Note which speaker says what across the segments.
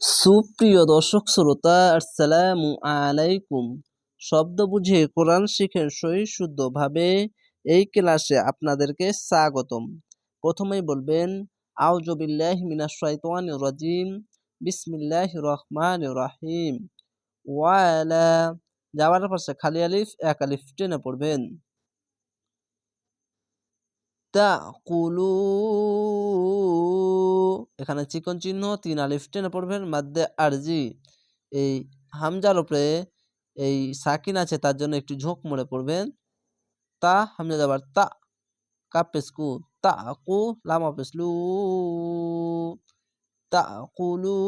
Speaker 1: সুপ্রিয় দর্শক শ্রোতা, আসসালামু আলাইকুম। শব্দ বুঝে কোরআন শিখেন সহি শুদ্ধভাবে এই ক্লাসে আপনাদেরকে স্বাগতম। প্রথমেই বলবেন, আউযু বিল্লাহি মিনাশ শাইতানির রাজিম, বিসমিল্লাহির রহমানির রহিম। ওয়ালা, যাওয়ার পাশে খালি আলিফ, এক আলিফ টেনে পড়বেন। তাকুলু। এখানে চিকন চিহ্ন, তিন আলিফ টেনে পড়বেন, মাদ্দে আরজি। এই হামজার উপরে এই সাকিন আছে, তার জন্য একটু ঝোঁক মরে পড়বেন। তা, হামজা যাবার তা, কাপেসকু তা কু লামা পেসলু তা কুলু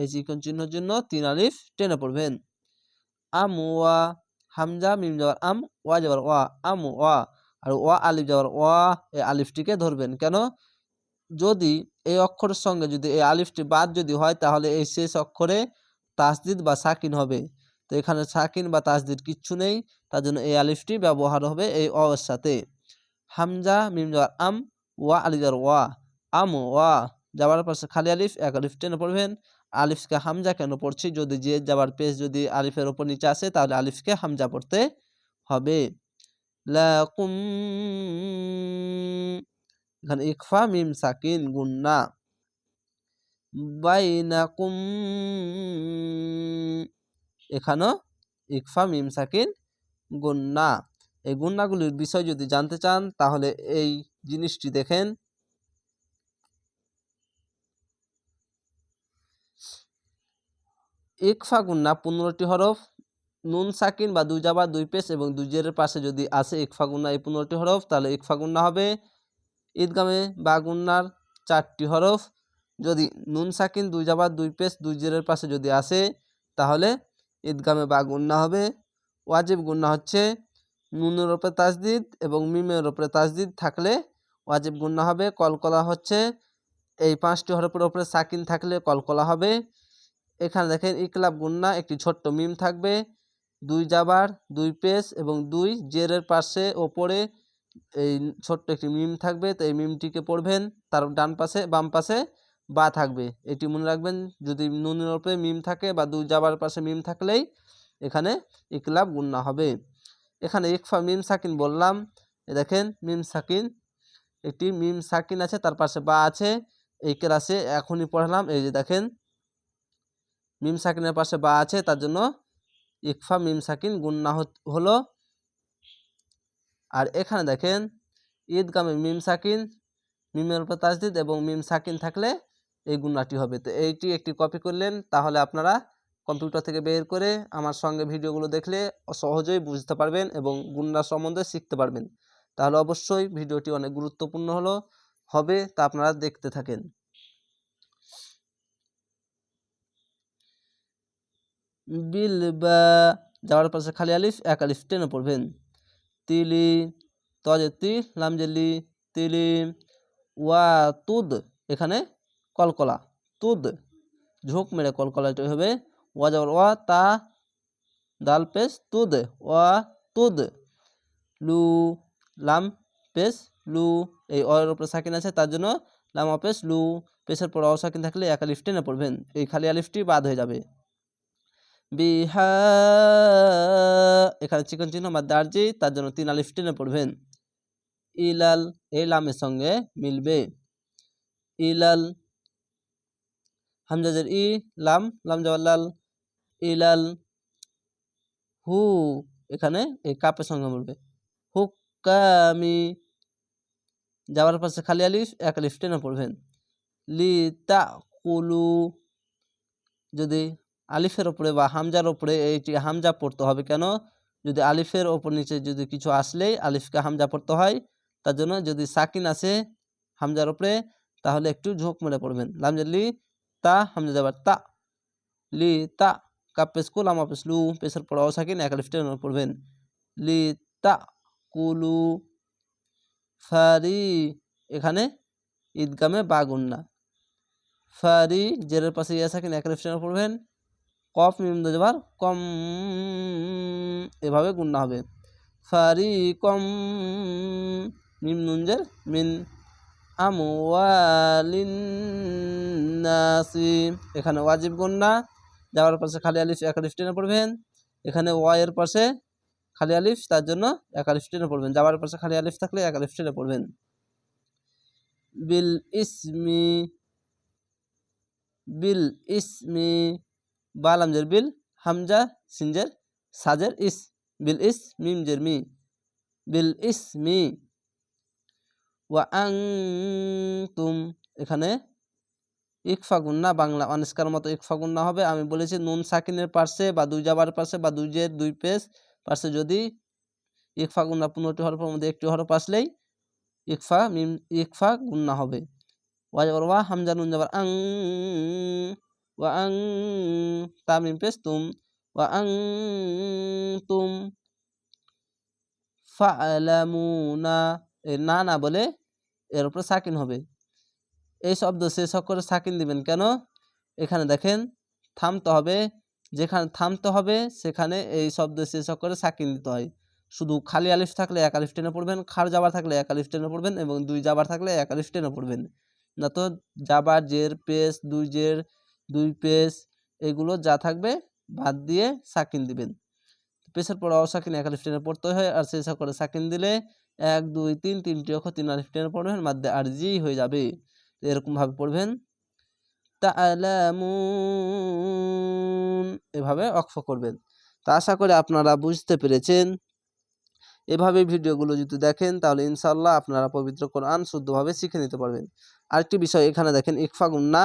Speaker 1: এই চিকন চিহ্নের জন্য তিন আলিফ টেনে পড়বেন। আমওয়া হামজা, মিম যাবার আম, ওয়া যাবার ওয়া, আম, ওয়া। আর ওয়া আলিফ যাওয়ার ওয়া এই আলিফটিকে ধরবেন। কেন? যদি এই অক্ষরের সঙ্গে যদি এই আলিফটি বাদ যদি হয়, তাহলে এই শেষ অক্ষরে তাসদিদ বা সাকিন হবে। তো এখানে সাকিন বা তাসদিদ কিচ্ছু নেই, তার জন্য এই আলিফটি ব্যবহার হবে এই অ এর সাথে। হামজা, মিম যাওয়ার আম, ওয়া আলি যাওয়ার ওয়া। আম, ওয়া যাওয়ার পাশে খালি আলিফ, এক আলিফ টেনে পড়বেন। আলিফকে হামজা কেন পড়ছি? যদি যে যাবার পেজ যদি আলিফের ওপর নিচে আসে, তাহলে আলিফকে হামজা পড়তে হবে। লাকুম এখানে ইকফা মিম, সাকিন গুন্না বাইনাকুম, এখানেও ইকফা মিম, সাকিন গুন্না এই গুন্নাগুলির বিষয় যদি জানতে চান, তাহলে এই জিনিসটি দেখেন। ইকফা গুন্না পনেরোটি হরফ। নুন, সাকিন বা দুই জাবা দুই পেশ এবং দুই জেরের পাশে যদি আসে ইকফা গুন্না এই পনেরোটি হরফ, তাহলে ইকফা গুন্না হবে ঈদগামে বা গুন্নার চারটি হরফ। যদি নুন, সাকিন, দুই জাবার দুই পেশ দুই জেরের পাশে যদি আসে, তাহলে ঈদগামে বা গুন্না হবে। ওয়াজিব গুন্না হচ্ছে নুনের ওপরে তাজদিদ এবং মিমের ওপরে তাজদিদ থাকলে ওয়াজিব গুন্না হবে। কলকলা হচ্ছে এই পাঁচটি হরফের ওপরে সাকিন থাকলে কলকলা হবে। এখানে দেখেন ইকলাব গুন্না, একটি ছোট্ট মিম থাকবে। দুই জাবার, দুই পেস এবং দুই জেরের পাশে ওপরে এই ছোট্ট একটি মিম থাকবে। তো এই মিমটিকে পড়বেন, তার ডান পাশে, বাম পাশে বা থাকবে। এটি মনে রাখবেন, যদি নুনের ওপরে মিম থাকে বা দুই জাবার পাশে মিম থাকলেই এখানে ইকলাব গুন্না হবে। এখানে ইকফা মিম সাকিন বললাম। দেখেন, মিম সাকিন, একটি মিম সাকিন আছে, তার পাশে বা আছে, এই ক্লাসে এখনই পড়ালাম। এই যে দেখেন, মিম সাকিনের পাশে বা আছে, তার জন্য ইকফা মিম সাকিন গুন্না হলো। আর এখানে দেখেন ঈদগামে মিম সাকিন, মিমের উপর তাজদিদ এবং মিম সাকিন থাকলে এই গুণাটি হবে। তো এইটি একটি কপি করলেন, তাহলে আপনারা কম্পিউটার থেকে বের করে আমার সঙ্গে ভিডিওগুলো দেখলে সহজেই বুঝতে পারবেন এবং গুন্ডা সম্বন্ধে শিখতে পারবেন। তাহলে অবশ্যই ভিডিওটি অনেক গুরুত্বপূর্ণ হলো, হবে তা আপনারা দেখতে থাকেন। বিল বা যাওয়ার পাশে খালি আলিফ, এক আলিফ, টেনে পড়বেন। তিলি তজেতি লামজেলি তিলি, ওয়া, তুদ, এখানে কলকলা। তুদ, ঝোঁক মেরে কলকলাটি হবে। ওয়া যাওয়ার, ওয়া, তা, দাল পেস তুদ, ওয়া, তুদ, লু, লাম পেস লু, এই অয়ের উপরে সাকিন আছে, তার জন্য লাম পেস লু পেসের পর অ সাকিন থাকলে এক আলিফ, টেনে পড়বেন। এই খালি আলিফটি বাদ হয়ে যাবে। বিহা, এখানে চিকন চিহ্ন, বা দার্জি, তার জন্য তিন আলিফ টেনে পড়বেন। ইলাল এই লামের সঙ্গে মিলবে। ইলাল, হামজাজের ই, লাম লাম জওয়াল্লাল ইলাল, হু, এখানে এই কাপের সঙ্গে মিলবে। হুকামি যাওয়ার পাশে খালি আলিফ, এক আলিফ টেনে পড়বেন। লি তা কুলু যদি আলিফের ওপরে বা হামজার ওপরে এইটি হামজা পড়তে হবে কেন? যদি আলিফের ওপর নিচে যদি কিছু আসলেই আলিফকে হামজা পড়তে হয়, তার জন্য যদি সাকিন আসে হামজার ওপরে তাহলে একটু ঝোঁক মেরে পড়বেন। লামজালি তা, হামজা যাবার তা। লি তা কাপ পেসকুল আমা পেসলু পেসের পর সাকিন, এক আলিফ পড়বেন। লি তা, কুলু ফারি, এখানে ঈদগামে বাগুন্না। ফারি, জেরের পাশে ইয়া সাকিন, এক আলিফ পড়বেন। কফ মিম যাবার কম এভাবে গুণনা হবে। ফারি কম মিম নুনজের মিন নাসি। এখানে ওয়াজিব গুন্না যাওয়ার পাশে খালি আলিফ এক আলিফ টেনে পড়বেন। এখানে ওয়াইয়ের পাশে খালি আলিফ, তার জন্য এক আলিফ টেনে পড়বেন। যাওয়ার পাশে খালি আলিফ থাকলে এক আলিফ টেনে পড়বেন। বিল ইসমি বিল ইসমি বাল আমজের বিল, হামজা সিনজের সাজের ইস, বিল ইস, মিম জের মি, বিল ইসমি ওয়া আং তুম এখানে ইকফা গুন্না, বাংলা অনিষ্কার মতো ইকফা গুন্না হবে। আমি বলেছি নুন সাকিনের পার্শ্বে বা দুই জাবার পার্শ্বে বা দুই জের, দুই পেস পার্শ্বে যদি ইকফা গুন্না পনেরোটি হরফের মধ্যে একটি হরফ আসলেই ইকফা, মিম, ইকফা গুন্না হবে। ওয়া যাবার ওয়া, হামজা, নুন যাবার আং ওয়া আং তা মিম পেস তুম ওয়া তুম ফালামুনা না না বলে এর উপরে সাকিন হবে। এই শব্দ শেষ অক্ষরে সাকিন দিবেন কেন? এখানে দেখেন, থামতে হবে। যেখানে থামতে হবে, সেখানে এই শব্দ শেষ অক্ষরে সাকিন দিতে হয়। শুধু খালি আলিফ থাকলে এক আলিফ টেনে পড়বেন, খার জাবার থাকলে এক আলিফ টেনে পড়বেন এবং দুই যাবার থাকলে এক আলিফ টেনে পড়বেন। না তো জাবার জের পেস দুই জের দুই পেস এগুলো যা থাকবে বাদ দিয়ে সাকিন দিবেন। পেসের পর অসাকিন এক আলিফ টেনে পড়তে হয় আর শেষ করে সাকিন দিলে এক, দুই, তিন, তিনটি অক্ষর তিন আলিফ টেনে পড়বেন মাধ্যে আর জি হয়ে যাবে। এরকমভাবে পড়বেন। এভাবে অক্ষ করবেন। তা আশা করে আপনারা বুঝতে পেরেছেন। এভাবে ভিডিওগুলো যদি দেখেন তাহলে ইনশাল্লাহ আপনারা পবিত্র কোরআন শুদ্ধভাবে শিখে নিতে পারবেন। আরেকটি বিষয় এখানে দেখেন, ইকফা গুন্না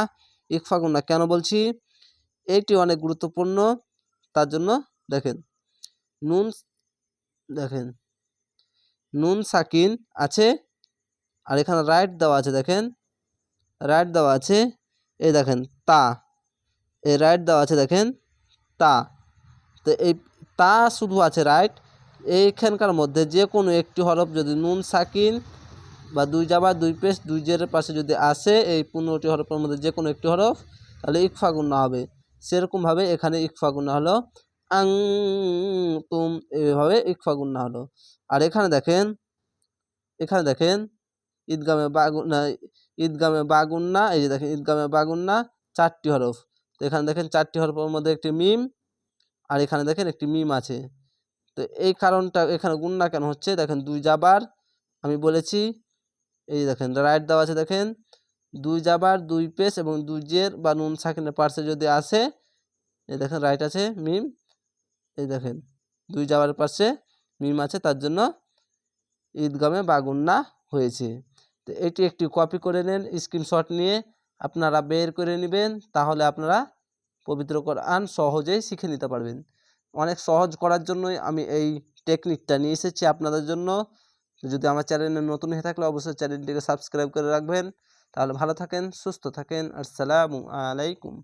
Speaker 1: ইকফা গুন্না কেন বলছি? এটি অনেক গুরুত্বপূর্ণ। তার জন্য দেখেন, নুন দেখেন, নুন সাকিন আছে, আর এখানে রাইট দেওয়া আছে, দেখেন, রাইট দেওয়া আছে, এই দেখেন, তা, এই রাইট দেওয়া আছে, দেখেন, তা, তো এই তা শুধু আছে, রাইট? এইখানকার মধ্যে যে কোনো একটি হরফ যদি নুন সাকিন বা দুই জাবা দুই পেশ দুই জেরের পাশে যদি আসে এই পনেরোটি হরফের মধ্যে যে কোনো একটি হরফ, তাহলে ইকফা গুন্না হবে। সেরকমভাবে এখানে ইকফা গুন্না হলো। আং তুম এইভাবে ইকফা গুন্না হলো। আর এখানে দেখেন এখানে দেখেন, ঈদগামে বাগুন্না ঈদগামে বাগুন্না এই যে দেখেন, ঈদগামে বাগুন্না চারটি হরফ। তো এখানে দেখেন চারটি হরফের মধ্যে একটি মিম, আর এখানে দেখেন একটি মিম আছে। তো এই কারণটা এখানে গুন্না কেন হচ্ছে? দেখেন দুই যাবার আমি বলেছি এই দেখেন রাইট দেওয়া আছে, দেখেন। দুই জাবার দুই পেস এবং দুই জের বা নুন সাকিনের পার্শ্বে যদি আসে এই দেখেন রাইট আছে, মিম। এই দেখেন, দুই জাবারের পাশে মিম আছে, তার জন্য ঈদগামে বাগুন্না হয়েছে। তো এটি একটি কপি করে নেন স্ক্রিনশট নিয়ে আপনারা বের করে নেবেন, তাহলে আপনারা পবিত্র কোরআন সহজেই শিখে নিতে পারবেন। অনেক সহজ করার জন্যই আমি এই টেকনিকটা নিয়ে এসেছি আপনাদের জন্য। যদি আমার চ্যানেলে নতুন হয়ে থাকলে অবশ্যই চ্যানেলটিকে সাবস্ক্রাইব করে রাখবেন। তাহলে ভালো থাকেন, সুস্থ থাকেন। আসসালামু আলাইকুম।